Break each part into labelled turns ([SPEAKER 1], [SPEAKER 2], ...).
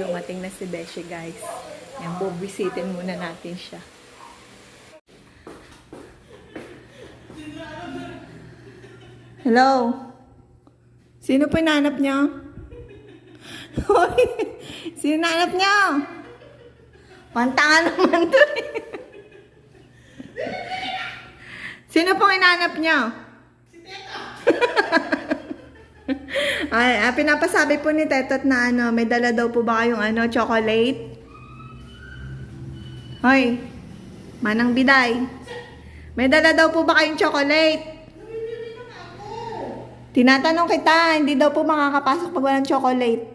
[SPEAKER 1] dumating na si Beshi, guys. Yan, bubisitin muna natin siya. Hello? Sino po inanap niyo? Hoy! Sino inanap niyo? Pantangan naman to eh. Sino pong inanap niyo? Ay, ah, pinapasabi po ni Tetot na ano, may dala daw po ba kayong ano, chocolate? Hoy, Manang Biday. May dala daw po ba kayong chocolate? Tinatanong kita, hindi daw po makakapasok pag walang chocolate.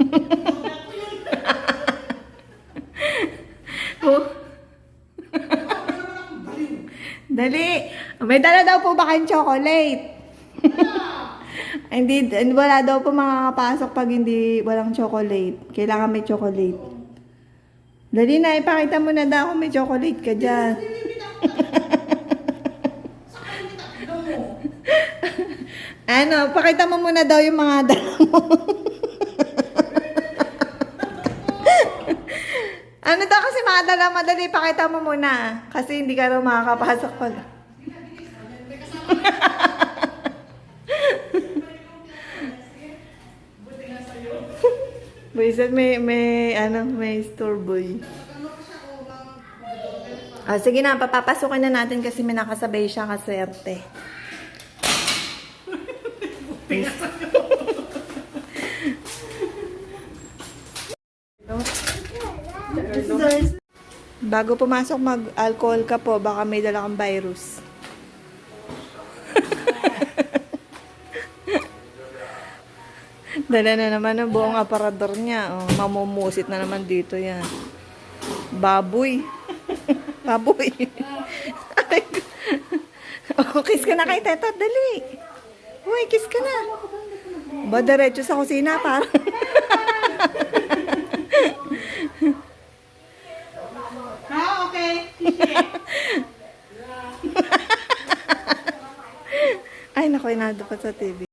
[SPEAKER 1] oh. Dali. May dala daw po ba kayong chocolate? hindi, wala daw po makakapasok pag hindi walang chocolate. Kailangan may chocolate. Dali na, ipakita mo na daw kung may chocolate ka dyan. ano, pakita mo muna daw yung mga dala mo. ano daw kasi mga dala madali, pakita mo muna. Kasi hindi ka daw makakapasok pag... Buisit, may, may, ano, may store boy. Ah, sige na, papapasukin na natin kasi may nakasabay siya kaswerte. Bago pumasok mag-alcohol ka po, baka may dala kang virus. Dala na naman ang buong aparador niya. Oh, mamumusit na naman dito yan. Baboy. Baboy. Ko. oh, kiss ka na kay Teta. Dali. Uy, kiss ka na. Ba, diretso sa kusina para.
[SPEAKER 2] Ha, okay.
[SPEAKER 1] Ay, naku, inado pa sa TV.